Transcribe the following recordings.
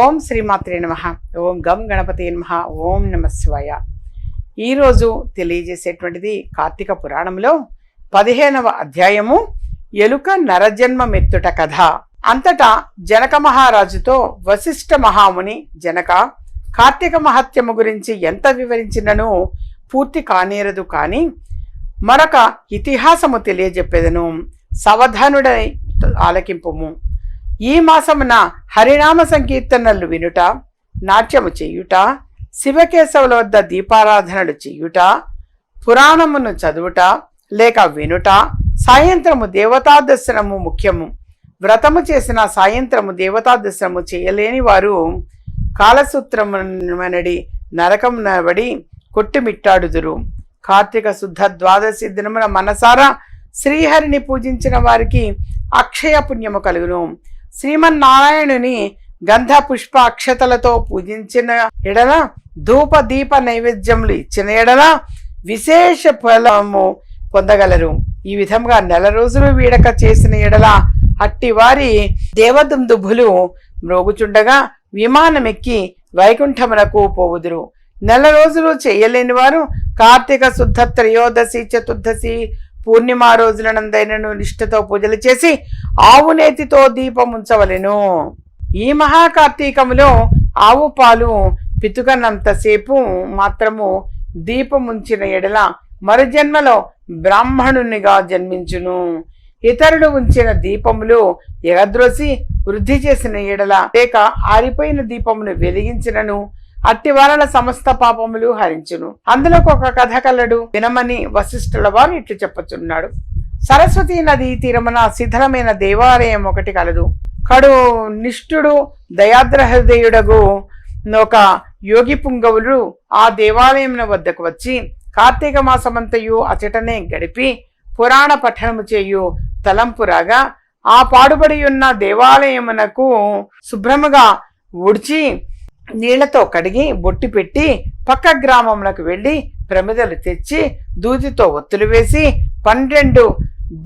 ఓం శ్రీమాత్రే నమ. ఓం గం గణపతి నమ. ఓం నమ శివాయ. ఈరోజు తెలియజేసేటువంటిది కార్తీక పురాణంలో పదిహేనవ అధ్యాయము ఎలుక నరజన్మ మెత్తుట కథ. అంతటా జనక మహారాజుతో వశిష్ఠ మహాముని జనక కార్తీక మహత్యము గురించి ఎంత వివరించినను పూర్తి కానేరదు కాని మరొక ఇతిహాసము తెలియజెప్పేదను. సవధానుడై ఆలకింపుము. ఈ మాసమున హరినామ సంకీర్తనలు వినుట నాట్యము చేయుట శివకేశవుల వద్ద దీపారాధనలు చేయుట పురాణమును చదువుట లేక వినుట సాయంత్రము దేవతా దర్శనము ముఖ్యము. వ్రతము చేసిన సాయంత్రము దేవతా దర్శనము చేయలేని వారు కాలసూత్రమునడి నరకం నబడి కొట్టుమిట్టాడుదురు. కార్తీక శుద్ధ ద్వాదశి దినమున మనసారా శ్రీహరిని పూజించిన వారికి అక్షయ పుణ్యము కలుగును. శ్రీమన్నారాయణుని గంధ పుష్ప అక్షతలతో పూజించిన ఎడల ధూప దీప నైవేద్యములు ఇచ్చిన ఎడల విశేష ఫలము పొందగలరు. ఈ విధంగా నెల రోజులు వీడక చేసిన ఎడల అట్టి వారి దేవదుందుభులు మ్రోగుచుండగా విమానమెక్కి వైకుంఠమునకు పోవుదురు. నెల రోజులు చేయలేని వారు కార్తీక శుద్ధ త్రయోదశి చతుర్దశి పూర్ణిమ రోజులనందైనను నిష్ఠతో పూజలు చేసి ఆవు నేతితో దీపం ఉంచవలెను. ఈ మహాకార్తీకములో ఆవు పాలు పితుకన్నంతసేపు మాత్రము దీపం ఉంచిన ఎడల మరుజన్మలో బ్రాహ్మణునిగా జన్మించును. ఇతరుడు ఉంచిన దీపములు ఎగద్రోసి వృద్ధి చేసిన ఎడల లేక ఆరిపోయిన దీపమును వెలిగించినను అట్టి వలన సమస్త పాపములు హరించును. అందులో ఒక కథ కలడు వినమని వశిష్ఠుల వారు ఇట్లు చెప్పుచున్నాడు. సరస్వతీ నది తీరమున శిథిలమైన దేవాలయం ఒకటి కలదు. కడు నిష్ఠుడు దయాద్ర హృదయుడగు ఒక యోగి పుంగవులు ఆ దేవాలయం వద్దకు వచ్చి కార్తీక మాసమంతయు అచటనే గడిపి పురాణ పఠనము చేయు తలంపురాగా ఆ పాడుబడి ఉన్న దేవాలయమునకు శుభ్రముగా ఉడిచి నీళ్ళతో కడిగి బొట్టి పెట్టి పక్క గ్రామంలోకి వెళ్ళి ప్రమిదలు తెచ్చి దూదితో ఒత్తులు వేసి పన్నెండు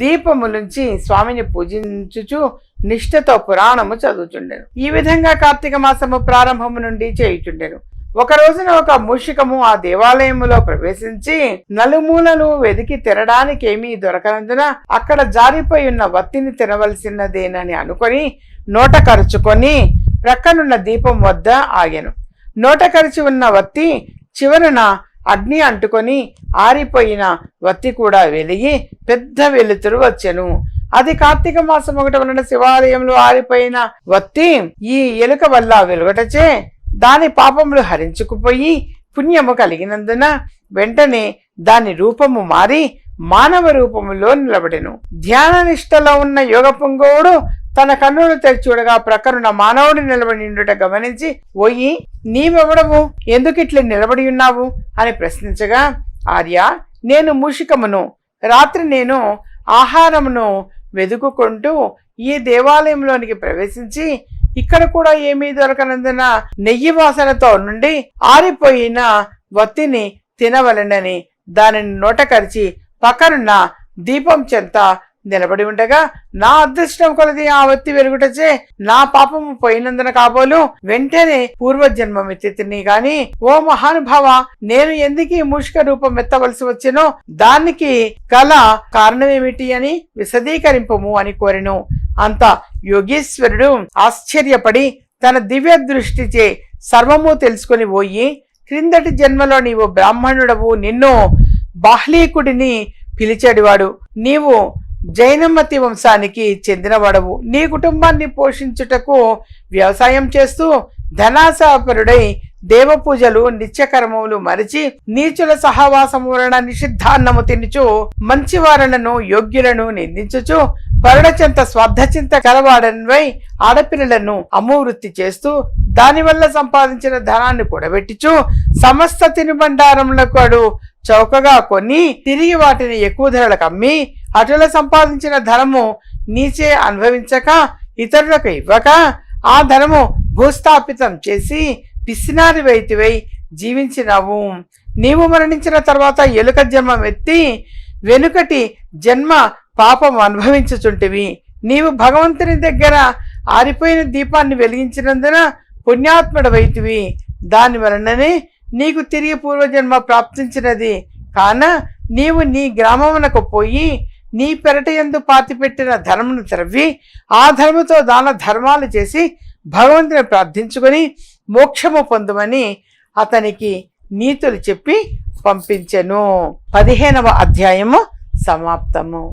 దీపములుంచి స్వామిని పూజించుచు నిష్ఠతో పురాణము చదువుచుండెను. ఈ విధంగా కార్తీక మాసము ప్రారంభము నుండి చేయుచుండెను. ఒక రోజున ఒక మూషికము ఆ దేవాలయములో ప్రవేశించి నలుమూలలు వెదికి తినడానికి ఏమీ దొరకనందున అక్కడ జారిపోయి ఉన్న వత్తిని తినవలసినదేనని అనుకొని నోట కరుచుకొని ప్రక్కనున్న దీపం వద్ద ఆగెను. నోట కరిచి ఉన్న వత్తి చివరన అగ్ని అంటుకొని ఆరిపోయిన వత్తి కూడా వెలిగి పెద్ద వెలుతురు వచ్చెను. అది కార్తీక మాసం ఒకటి ఉన్న శివాలయంలో ఆరిపోయిన వత్తి ఈ ఎలుక వల్ల వెలుగటచే దాని పాపములు హరించుకుపోయి పుణ్యము కలిగినందున వెంటనే దాని రూపము మారి మానవ రూపములో నిలబడెను. ధ్యాన నిష్టలో ఉన్న యోగ పుంగవుడు తన కన్నులు తెరిచి చూడగా ప్రకరుణ మానవుడు నిలబడి ఉండుట గమనించి ఓయి నీవెవడవు? ఎందుకు ఇట్లా నిలబడి ఉన్నావు? అని ప్రశ్నించగా ఆర్య నేను మూషికమును. రాత్రి నేను ఆహారమును వెదుకుంటూ ఈ దేవాలయంలోనికి ప్రవేశించి ఇక్కడ కూడా ఏమీ దొరకనందున నెయ్యి వాసనతో నుండి ఆరిపోయిన వత్తిని తినవలనని దానిని నోట కరిచి పక్కనున్న దీపం చెంత నిలబడి ఉండగా నా అదృష్టం కొలది ఆ వత్తి వెలుగుటచే నా పాపము పోయినందున కాబోలు వెంటనే పూర్వజన్మమిత్తిని గాని ఓ మహానుభావ నేను ఎందుకు ముష్క మూషిక రూపం ఎత్తవలసి వచ్చినో దానికి కల కారణమేమిటి అని విశదీకరింపము అని కోరెను. అంత యోగీశ్వరుడు ఆశ్చర్యపడి తన దివ్య దృష్టిచే సర్వము తెలుసుకొని పోయి క్రిందటి జన్మలో నీవు బ్రాహ్మణుడవు నిన్ను బాహ్లీకుడిని పిలిచేడివాడు. నీవు జైనమతి వంశానికి చెందినవాడవు. నీ కుటుంబాన్ని పోషించుటకు వ్యవసాయం చేస్తూ ధనాసాపరుడై దేవ పూజలు నిత్యకర్మములు మరిచి నీచుల సహవాసము వలన నిషిద్ధాన్నము తినుచు మంచివారులను యోగ్యులను నిందించుచు పరుడచింత స్వార్థచింత కలవాడనివై ఆడపిల్లలను అమూవృత్తి చేస్తూ దానివల్ల సంపాదించిన ధనాన్ని కూడబెట్టిచు సమస్త తినుబండారములకు చౌకగా కొని తిరిగి వాటిని ఎక్కువ ధరలకు అమ్మి అటుల సంపాదించిన ధనము నీచే అనుభవించక ఇతరులకు ఇవ్వక ఆ ధనము భూస్థాపితం చేసి పిసినారి వైతివై జీవించినావు. నీవు మరణించిన తర్వాత ఎలుక జన్మం ఎత్తి వెనుకటి జన్మ పాపం అనుభవించుచుంటివి. నీవు భగవంతుని దగ్గర ఆరిపోయిన దీపాన్ని వెలిగించినందున పుణ్యాత్ముడవైతివి దాని వలననే నీకు తిరిగి పూర్వజన్మ ప్రాప్తించినది. కాన నీవు నీ గ్రామమునకు పోయి నీ పెరటయందు పాతిపెట్టిన ధర్మను త్రవ్వి ఆ ధర్మతో దాన ధర్మాలు చేసి భగవంతుని ప్రార్థించుకొని మోక్షము పొందమని అతనికి నీతులు చెప్పి పంపించెను. పదిహేనవ అధ్యాయము సమాప్తము.